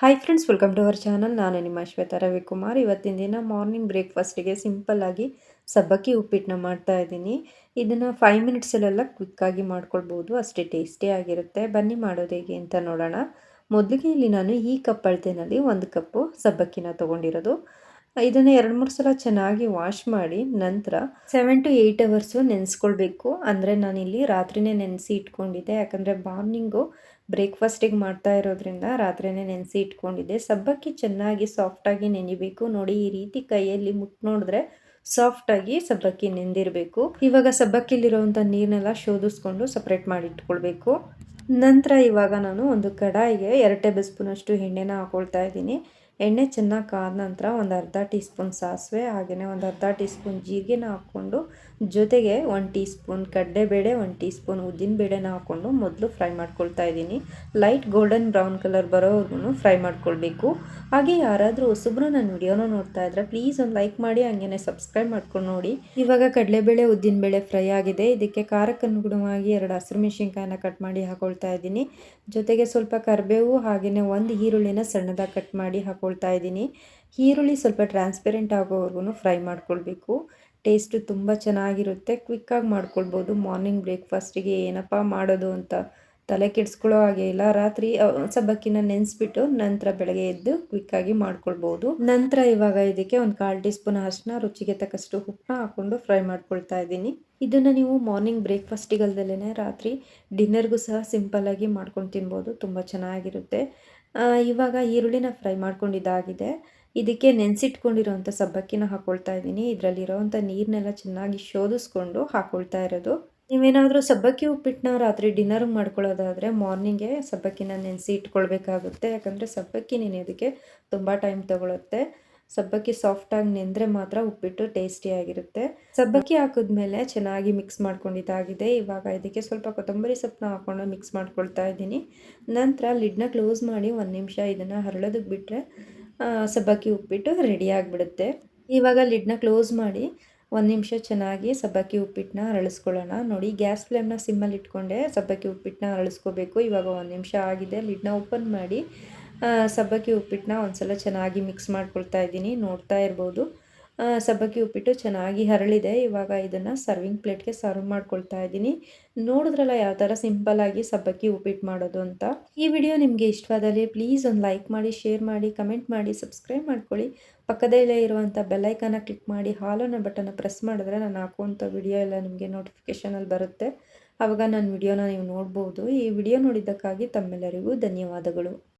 Hi friends welcome to our channel ನಾನು ನಿಮ್ಮ ಶ್ವೇತಾ ರವಿಕುಮಾರ್. ಇವತ್ತಿನ ದಿನ ಮಾರ್ನಿಂಗ್ ಬ್ರೇಕ್ಫಾಸ್ಟಿಗೆ ಸಿಂಪಲ್ಲಾಗಿ ಸಬ್ಬಕ್ಕಿ ಉಪ್ಪಿಟ್ಟನ್ನ ಮಾಡ್ತಾ ಇದ್ದೀನಿ. ಇದನ್ನು ಫೈವ್ ಮಿನಿಟ್ಸಲ್ಲೆಲ್ಲ ಕ್ವಿಕ್ಕಾಗಿ ಮಾಡ್ಕೊಳ್ಬೋದು. ಅಷ್ಟೇ ಟೇಸ್ಟಿಯಾಗಿರುತ್ತೆ ಬನ್ನಿ ಮಾಡೋದು ಹೇಗೆ ಅಂತ ನೋಡೋಣ. ಮೊದಲಿಗೆ ಇಲ್ಲಿ ನಾನು ಈ ಕಪ್ ಅಳತೆನಲ್ಲಿ ಒಂದು ಕಪ್ಪು ಸಬ್ಬಕ್ಕಿನ ತೊಗೊಂಡಿರೋದು. ಇದನ್ನು ಎರಡು ಮೂರು ಸಲ ಚೆನ್ನಾಗಿ ವಾಶ್ ಮಾಡಿ ನಂತರ ಸೆವೆನ್ ಟು ಏಯ್ಟ್ ಅವರ್ಸು ನೆನೆಸ್ಕೊಳ್ಬೇಕು. ಅಂದರೆ ನಾನಿಲ್ಲಿ ರಾತ್ರಿನೇ ನೆನೆಸಿ ಇಟ್ಕೊಂಡಿದ್ದೆ. ಯಾಕಂದರೆ ಮಾರ್ನಿಂಗು ಬ್ರೇಕ್ಫಾಸ್ಟಿಗೆ ಮಾಡ್ತಾ ಇರೋದ್ರಿಂದ ರಾತ್ರಿನೇ ನೆನೆಸಿ ಇಟ್ಕೊಂಡಿದ್ದೆ. ಸಬ್ಬಕ್ಕಿ ಚೆನ್ನಾಗಿ ಸಾಫ್ಟಾಗಿ ನೆನಿಬೇಕು. ನೋಡಿ, ಈ ರೀತಿ ಕೈಯಲ್ಲಿ ಮುಟ್ಟು ನೋಡಿದ್ರೆ ಸಾಫ್ಟಾಗಿ ಸಬ್ಬಕ್ಕಿ ನೆಂದಿರಬೇಕು. ಇವಾಗ ಸಬ್ಬಕ್ಕಿಲಿರುವಂಥ ನೀರನ್ನೆಲ್ಲ ಶೋಧಿಸ್ಕೊಂಡು ಸಪ್ರೇಟ್ ಮಾಡಿ ಇಟ್ಕೊಳ್ಬೇಕು. ನಂತರ ಇವಾಗ ನಾನು ಒಂದು ಕಡಾಯಿಗೆ ಎರಡು ಟೇಬಲ್ ಸ್ಪೂನಷ್ಟು ಎಣ್ಣೆನ ಹಾಕೊಳ್ತಾ ಇದ್ದೀನಿ. ಎಣ್ಣೆ ಚೆನ್ನಾಗಿ ಕಾದ ನಂತರ ಒಂದು ಅರ್ಧ ಟೀ ಸ್ಪೂನ್ ಸಾಸಿವೆ ಹಾಗೆಯೇ ಒಂದು ಅರ್ಧ ಟೀ ಸ್ಪೂನ್ ಜೀರಿಗೆನ ಹಾಕ್ಕೊಂಡು ಜೊತೆಗೆ ಒಂದು ಟೀ ಸ್ಪೂನ್ ಕಡಲೆಬೇಳೆ, ಒಂದು ಟೀ ಸ್ಪೂನ್ ಉದ್ದಿನಬೇಳೆನ ಹಾಕ್ಕೊಂಡು ಮೊದಲು ಫ್ರೈ ಮಾಡ್ಕೊಳ್ತಾ ಇದ್ದೀನಿ. ಲೈಟ್ ಗೋಲ್ಡನ್ ಬ್ರೌನ್ ಕಲರ್ ಬರೋವರೆಗೂ ಫ್ರೈ ಮಾಡ್ಕೊಳ್ಬೇಕು. ಹಾಗೆ ಯಾರಾದರೂ ಹೊಸಬ್ರು ನನ್ನ ವಿಡಿಯೋನ ನೋಡ್ತಾ ಇದ್ರೆ ಪ್ಲೀಸ್ ಒಂದು ಲೈಕ್ ಮಾಡಿ, ಹಂಗೇನೆ ಸಬ್ಸ್ಕ್ರೈಬ್ ಮಾಡ್ಕೊಂಡು ನೋಡಿ. ಇವಾಗ ಕಡಲೆಬೇಳೆ, ಉದ್ದಿನಬೇಳೆ ಫ್ರೈ ಆಗಿದೆ. ಇದಕ್ಕೆ ಖಾರಕ್ಕೆ ಅನುಗುಣವಾಗಿ ಎರಡು ಹಸಿರು ಮೆಣಸಿನ್ಕಾಯಿನ ಕಟ್ ಮಾಡಿ ಹಾಕೊಳ್ತಾ ಇದ್ದೀನಿ. ಜೊತೆಗೆ ಸ್ವಲ್ಪ ಕರಿಬೇವು ಹಾಗೆಯೇ ಒಂದು ಈರುಳ್ಳಿನ ಸಣ್ಣದಾಗಿ ಕಟ್ ಮಾಡಿ ಹಾಕೊ ಮಾಡ್ಕೊಳ್ತಾ ಇದ್ದೀನಿ. ಈರುಳ್ಳಿ ಸ್ವಲ್ಪ ಟ್ರಾನ್ಸ್ಪೆರೆಂಟ್ ಆಗೋವರೆಗೂ ಫ್ರೈ ಮಾಡ್ಕೊಳ್ಬೇಕು. ಟೇಸ್ಟು ತುಂಬ ಚೆನ್ನಾಗಿರುತ್ತೆ. ಕ್ವಿಕ್ಕಾಗಿ ಮಾಡ್ಕೊಳ್ಬೋದು. ಮಾರ್ನಿಂಗ್ ಬ್ರೇಕ್ಫಾಸ್ಟಿಗೆ ಏನಪ್ಪ ಮಾಡೋದು ಅಂತ ತಲೆ ಕೆಡಿಸ್ಕೊಳ್ಳೋ ಹಾಗೆ ಇಲ್ಲ. ರಾತ್ರಿ ಸಬ್ಬಕ್ಕಿನ ನೆನೆಸ್ಬಿಟ್ಟು ನಂತರ ಬೆಳಗ್ಗೆ ಎದ್ದು ಕ್ವಿಕ್ಕಾಗಿ ಮಾಡ್ಕೊಳ್ಬೋದು. ನಂತರ ಇವಾಗ ಇದಕ್ಕೆ ಒಂದು ಕಾಲು ಟೀ ಸ್ಪೂನ್ ಅರಿಶಿನ ರುಚಿಗೆ ತಕ್ಕಷ್ಟು ಉಪ್ಪನ್ನ ಹಾಕ್ಕೊಂಡು ಫ್ರೈ ಮಾಡ್ಕೊಳ್ತಾ ಇದ್ದೀನಿ. ಇದನ್ನು ನೀವು ಮಾರ್ನಿಂಗ್ ಬ್ರೇಕ್ಫಾಸ್ಟಿಗಲ್ದಲ್ಲೇ ರಾತ್ರಿ ಡಿನ್ನರ್ಗೂ ಸಹ ಸಿಂಪಲ್ಲಾಗಿ ಮಾಡ್ಕೊಂಡು ತಿನ್ಬೋದು. ತುಂಬ ಚೆನ್ನಾಗಿರುತ್ತೆ. ಇವಾಗ ಈರುಳ್ಳಿನ ಫ್ರೈ ಮಾಡ್ಕೊಂಡಿದ್ದಾಗಿದೆ. ಇದಕ್ಕೆ ನೆನೆಸಿಟ್ಕೊಂಡಿರೋವಂಥ ಸಬ್ಬಕ್ಕಿನ ಹಾಕ್ಕೊಳ್ತಾ ಇದ್ದೀನಿ. ಇದರಲ್ಲಿರೋವಂಥ ನೀರನ್ನೆಲ್ಲ ಚೆನ್ನಾಗಿ ಶೋಧಿಸ್ಕೊಂಡು ಹಾಕ್ಕೊಳ್ತಾ ಇರೋದು. ನೀವೇನಾದರೂ ಸಬ್ಬಕ್ಕಿ ಉಪ್ಪಿಟ್ಟನ್ನ ರಾತ್ರಿ ಡಿನ್ನರ್ ಮಾಡ್ಕೊಳ್ಳೋದಾದರೆ ಮಾರ್ನಿಂಗೆ ಸಬ್ಬಕ್ಕಿನ ನೆನೆಸಿ ಇಟ್ಕೊಳ್ಬೇಕಾಗುತ್ತೆ. ಯಾಕಂದರೆ ಸಬ್ಬಕ್ಕಿ ನೆನೆಯೋದಕ್ಕೆ ತುಂಬ ಟೈಮ್ ತೊಗೊಳುತ್ತೆ. ಸಬ್ಬಕ್ಕಿ ಸಾಫ್ಟಾಗಿ ನೆಂದರೆ ಮಾತ್ರ ಉಪ್ಪಿಟ್ಟು ಟೇಸ್ಟಿಯಾಗಿರುತ್ತೆ ಸಬ್ಬಕ್ಕಿ ಹಾಕಿದ್ಮೇಲೆ ಚೆನ್ನಾಗಿ ಮಿಕ್ಸ್ ಮಾಡ್ಕೊಂಡಿದ್ದಾಗಿದೆ ಇವಾಗ ಇದಕ್ಕೆ ಸ್ವಲ್ಪ ಕೊತ್ತಂಬರಿ ಸೊಪ್ಪನ್ನ ಹಾಕ್ಕೊಂಡು ಮಿಕ್ಸ್ ಮಾಡ್ಕೊಳ್ತಾ ಇದ್ದೀನಿ. ನಂತರ ಲಿಡ್ನ ಕ್ಲೋಸ್ ಮಾಡಿ ಒಂದು ನಿಮಿಷ ಇದನ್ನು ಹರಳೋದಕ್ಕೆ ಬಿಟ್ಟರೆ ಸಬ್ಬಕ್ಕಿ ಉಪ್ಪಿಟ್ಟು ರೆಡಿ ಆಗಿಬಿಡುತ್ತೆ. ಇವಾಗ ಲಿಡ್ನ ಕ್ಲೋಸ್ ಮಾಡಿ ಒಂದು ನಿಮಿಷ ಚೆನ್ನಾಗಿ ಸಬ್ಬಕ್ಕಿ ಉಪ್ಪಿಟ್ಟನ್ನ ಅರಳಿಸ್ಕೊಳ್ಳೋಣ ನೋಡಿ, ಗ್ಯಾಸ್ ಫ್ಲೇಮ್ನ ಸಿಮ್ಮಲ್ಲಿ ಇಟ್ಕೊಂಡೆ ಸಬ್ಬಕ್ಕಿ ಉಪ್ಪಿಟ್ಟನ್ನ ಅರಳಿಸ್ಕೋಬೇಕು ಇವಾಗ ಒಂದು ನಿಮಿಷ ಆಗಿದೆ. ಲಿಡ್ನ ಓಪನ್ ಮಾಡಿ ಸಬ್ಬಕ್ಕಿ ಉಪ್ಪಿಟ್ಟನ್ನ ಒಂದ್ಸಲ ಚೆನ್ನಾಗಿ ಮಿಕ್ಸ್ ಮಾಡ್ಕೊಳ್ತಾ ಇದ್ದೀನಿ, ನೋಡ್ತಾ ಇರ್ಬೋದು. ಸಬ್ಬಕ್ಕಿ ಉಪ್ಪಿಟ್ಟು ಚೆನ್ನಾಗಿ ಹರಳಿದೆ, ಇವಾಗ ಇದನ್ನು ಸರ್ವಿಂಗ್ ಪ್ಲೇಟ್ಗೆ ಸರ್ವ್ ಮಾಡ್ಕೊಳ್ತಾ ಇದ್ದೀನಿ. ನೋಡಿದ್ರಲ್ಲ ಯಾವ ಥರ ಸಿಂಪಲ್ಲಾಗಿ ಸಬ್ಬಕ್ಕಿ ಉಪ್ಪಿಟ್ಟು ಮಾಡೋದು ಅಂತ. ಈ ವಿಡಿಯೋ ನಿಮಗೆ ಇಷ್ಟವಾದಲ್ಲಿ ಪ್ಲೀಸ್ ಒಂದು ಲೈಕ್ ಮಾಡಿ ಶೇರ್ ಮಾಡಿ ಕಮೆಂಟ್ ಮಾಡಿ ಸಬ್ಸ್ಕ್ರೈಬ್ ಮಾಡ್ಕೊಳ್ಳಿ. ಪಕ್ಕದಲ್ಲೇ ಇರುವಂಥ ಬೆಲ್ಲೈಕನ್ನ ಕ್ಲಿಕ್ ಮಾಡಿ ಹಾಲನ್ನು ಬಟನ್ನ ಪ್ರೆಸ್ ಮಾಡಿದ್ರೆ ನಾನು ಹಾಕುವಂಥ ವಿಡಿಯೋ ಎಲ್ಲ ನಿಮಗೆ ನೋಟಿಫಿಕೇಷನಲ್ಲಿ ಬರುತ್ತೆ. ಆವಾಗ ನನ್ನ ವಿಡಿಯೋನ ನೀವು ನೋಡ್ಬೋದು. ಈ ವಿಡಿಯೋ ನೋಡಿದ್ದಕ್ಕಾಗಿ ತಮ್ಮೆಲ್ಲರಿಗೂ ಧನ್ಯವಾದಗಳು.